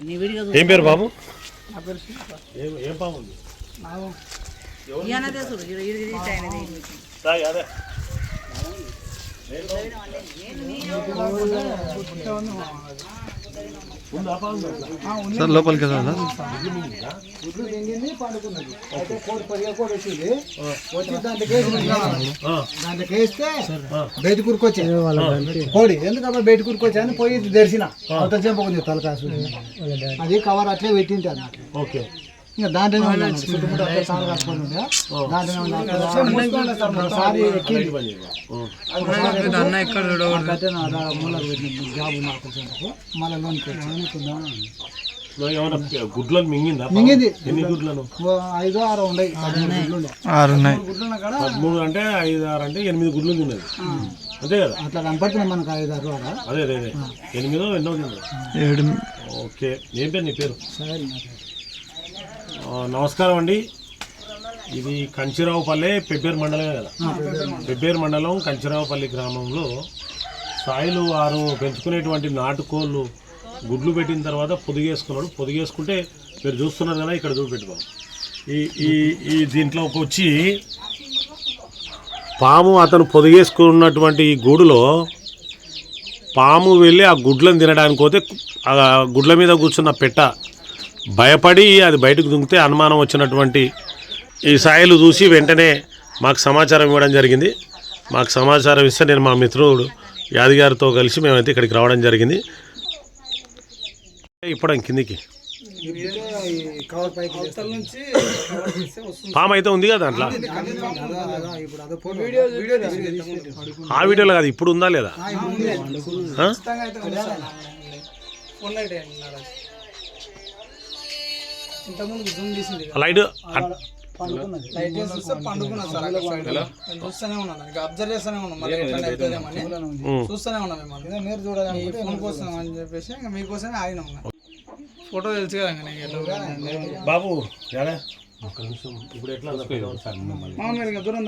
నీ వీడియో ఏం పేరు బాబు? నా పేరు శ్రీనివాస్. ఏం పాము ఉంది? తీసి ఆయన సాయి అదే. సార్ లోపలికి వెళ్ళాలా గుడ్లు తెంగింది పండుకున్నది అయితే కోడి పరిగా వచ్చింది వచ్చి వేస్తే బయట కూరుకొచ్చా కోడి ఎందుకమ్మా బయట కూరుకొచ్చా పోయి తెరిచిన అవతల చెంపకుంది తలకాసు అది కవర్ అట్లే పెట్టింటాను ఓకే. ఇంకా దాంట్లోనే ఉన్నాను చుట్టుముట్టు కట్టుకొని ఉండే దాంట్లోనే ఉన్నాను ఒకసారి ఎక్కింది జాబ్ నాకు మళ్ళీ ఏమైనా గుడ్లను మింగిందా? పాము? మింగింది. ఎన్ని గుడ్లను? ఓ ఐదో ఆరో ఉన్నాయి. ఆరు ఉన్నాయి. పదమూడు అంటే ఐదు ఆరు అంటే ఎనిమిది గుడ్లు తిన్నది. అంతే కదా? అట్లా కనపడుతున్నాయి మనకు ఐదు ఆరు అదే అదే అదే. ఎనిమిదో ఎన్నో తిన్నది. ఏడు. ఓకే. ఏం పేరు నీ పేరు? సరే నమస్కారం అండి. ఇది కంచిరావుపల్లె పెబ్బేరు మండలమే కదా. పెబ్బేరు మండలం. కంచిరావుపల్లి గ్రామంలో సాయిలు వారు పెంచుకునేటువంటి నాటుకోళ్ళు గుడ్లు పెట్టిన తర్వాత పొదిగేసుకున్నాడు. పొదిగేసుకుంటే మీరు చూస్తున్నారు కదా ఇక్కడ చూపెట్టుకో ఈ ఈ ఈ దీంట్లోకి వచ్చి పాము అతను పొదిగేసుకున్నటువంటి ఈ గూడులో పాము వెళ్ళి ఆ గుడ్లను తినడానికి పోతే ఆ గుడ్ల మీద కూర్చున్న పెట్ట భయపడి అది బయటకు దుంకితే అనుమానం వచ్చినటువంటి ఈ సాయిలు చూసి వెంటనే మాకు సమాచారం ఇవ్వడం జరిగింది. మాకు సమాచారం ఇస్తే నేను మా మిత్రుడు యాదగారితో కలిసి మేమైతే ఇక్కడికి రావడం జరిగింది. ఇప్పుడు కిందికి. పాము అయితే ఉంది కదా దాంట్లో? ఆ వీడియోలో కాదు ఇప్పుడు ఉందా లేదా? ఇంతకుముందు జూమ్ తీసింది కదా. లైట్ పండుకున్నది లైట్ వేసి చూస్తే పండుకున్నా సార్ అక్కడ సైడ్లో. నేను చూస్తూనే ఉన్నాను ఇంకా అబ్జర్వ్ చేస్తూనే మరి ఎక్కడ వెళ్తుందేమని ఉం. చూస్తూనే ఉన్నాం మిమ్మల్ని మీరు చూడాలి మీ ఫోన్ కోసం అని చెప్పేసి ఇంకా మీకోసమే ఆగినాం. ఫోటో తెలుసు కదా. బాబు ఒక్క నిమిషం. ఇప్పుడు ఎట్లా దూరం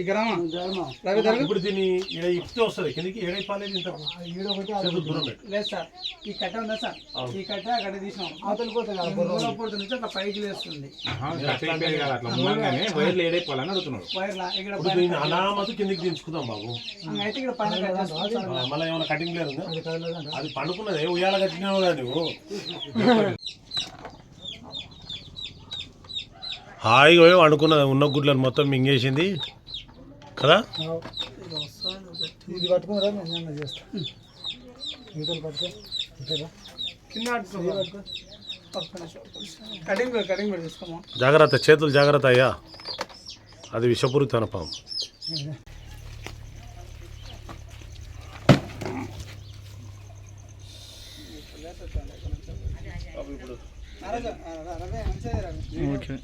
ఇక్కడ రామా ఇప్పుడు దీన్ని ఇప్పితే వస్తుంది. కిందికి ఏడైపోలేదు ఇంత దూరం లేదు సార్. ఈ కట్ట ఉందా సార్? ఈ కట్ట అక్కడ తీసినాం. అవతల పోతుంది నుంచి అట్లా పైకి లేస్తుంది. వైర్ లా ఇక్కడ ఇప్పుడు దీన్ని అనామతు కిందికి దించుకుందాం బాబు. అయితే ఇక్కడ పైన మళ్ళీ ఏమైనా కటింగ్ లేదు అది పండుకున్నది. ఉయ్యాల కట్టినావు కదా నువ్వు. హాయిగా పోయి వండుకున్నది ఉన్న గుడ్లను మొత్తం మింగేసింది. కదా? ఇది నేను ఈతలు పట్టుకో. జాగ్రత్త చేతులు జాగ్రత్త అయ్యా. అది విషపూరితన పాము ఓకే.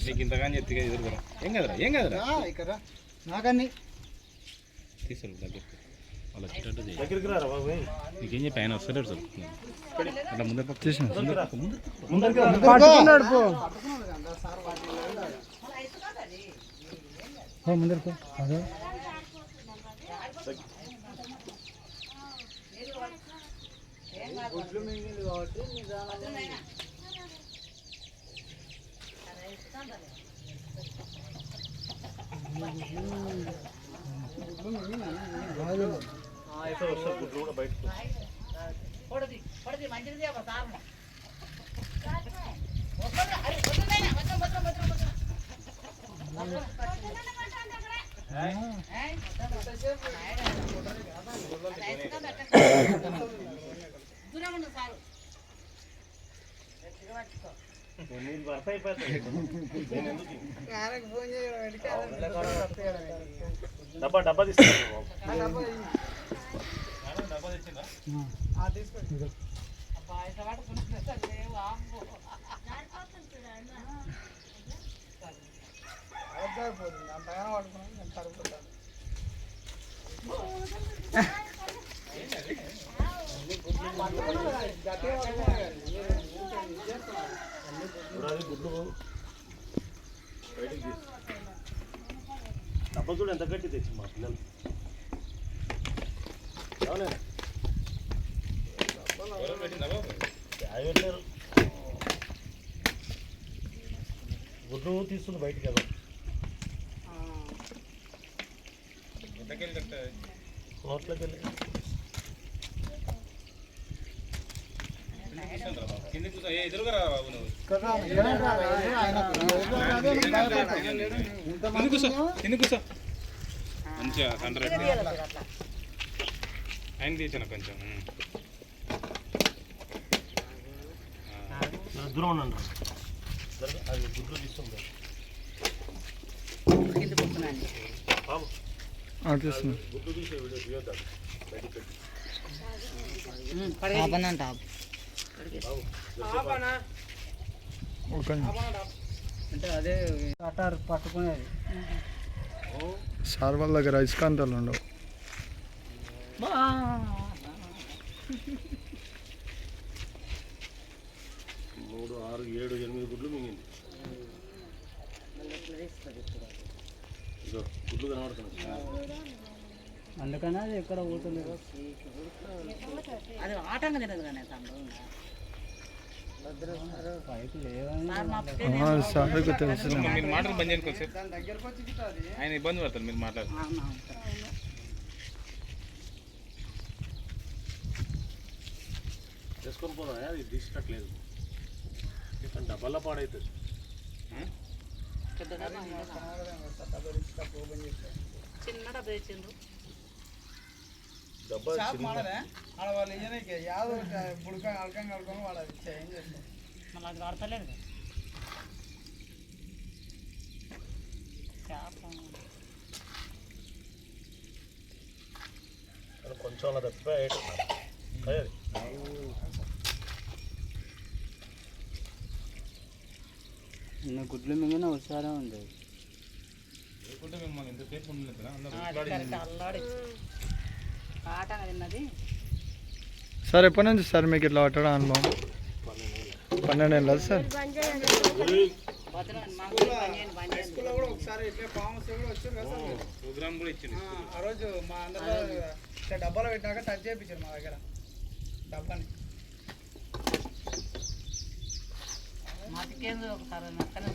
నీకు ఇంతగాని చెప్తే ఎదురుకురా ఏం కదరా ఏం కదరా ఇక్కడ నాకన్నీ తీసుకురా వాళ్ళు వచ్చేటట్టు దగ్గరికి రారా బాబు నీకేం చెప్పి ఆయన వస్తలేడు సార్ అట్లా ముందర పక్క చేసిన పట్టుకున్నాడు పో ముందరకు అదే అయితే వస్తే గుడ్లు కూడా బయటకు పొడిది పొడిది మంచిది సార్ దూరం ఉండు సారు. నీళ్ళు భర్త అయిపోతాయి? డబ్బా డబ్బా తీసుకురా బాబు. అబ్బా, ఇట్లా పట్టుకుంటే లేవు, అమ్మో. అంతగానో పడుకున్నాను నేను పడుకుంటాను ఇప్పుడు అది గుడ్లు బయటికి తీసు. డబ్బా చూడు ఎంత గట్టి తెచ్చి మా పిల్లలు? అవునా? గుడ్లు తీస్తుంది బయటికి కదా గుడ్డకెళ్ళి నోట్లోకి వెళ్ళి కింద కూర్చో ఏ ఎదురుగా రా బాబు నువ్వు కింద కూర్చో కింద కూర్చో మంచిగా తండ్రి ఆయన తీసిన కొంచెం దూరం ఉండండి జరగ అది గుడ్లు బాబు గుడ్లు తీసే వీడియో బయటికి పెట్టి అంటే అదే కటార్ పట్టుకునేది సార్ వాళ్ళ దగ్గర ఇసుకాంతాలు ఉండవు. మూడు ఆరు ఏడు ఎనిమిది గుడ్లు మింగింది. ఇదో గుడ్లు కనబడుతున్నాయి. అందుకనే అది ఎక్కడ పోతలేదు అది ఆటంగా తినదు కానీ సార్ సార్కు తెలుసు మరి మాటలు బంద్ చేయడానికి వచ్చారు ఆయన ఇబ్బంది పడతారు మీరు మాట్లాడు. చేసుకొని పోదా అది తీసినట్లేదు కానీ డబ్బాల్లో పాడవుతుంది చిన్న డబ్బా ఇచ్చిండ్రు డబ్బా చిన్న ఆడ వాళ్ళు ఇయ్యనీకే యాదో బుడక అడకం కడుకొని వాళ్ళు అది ఏం మళ్ళీ అది వాడతలేదు అది కొంచెం అలా తప్పిపోయి నిన్న గుడ్లు మింగిన ఒకసారి ఉండేది లేకుంటే మిమ్మల్ని ఎంతసేపు ఉండలేదు అందరూ అది కరెక్ట్ అల్లాడి ఆటంగా తిన్నది సార్ ఎప్పటి నుంచి సార్ మీకు ఇట్లా పట్టడం అనుభవం పన్నెండు ఏళ్ళ సార్ ఆ రోజు మా ఇట్లా డబ్బాలో పెట్టినాక టచ్ చేయించారు మా దగ్గర. డబ్బాని. మాటికేంది ఒకసారి నక్కనే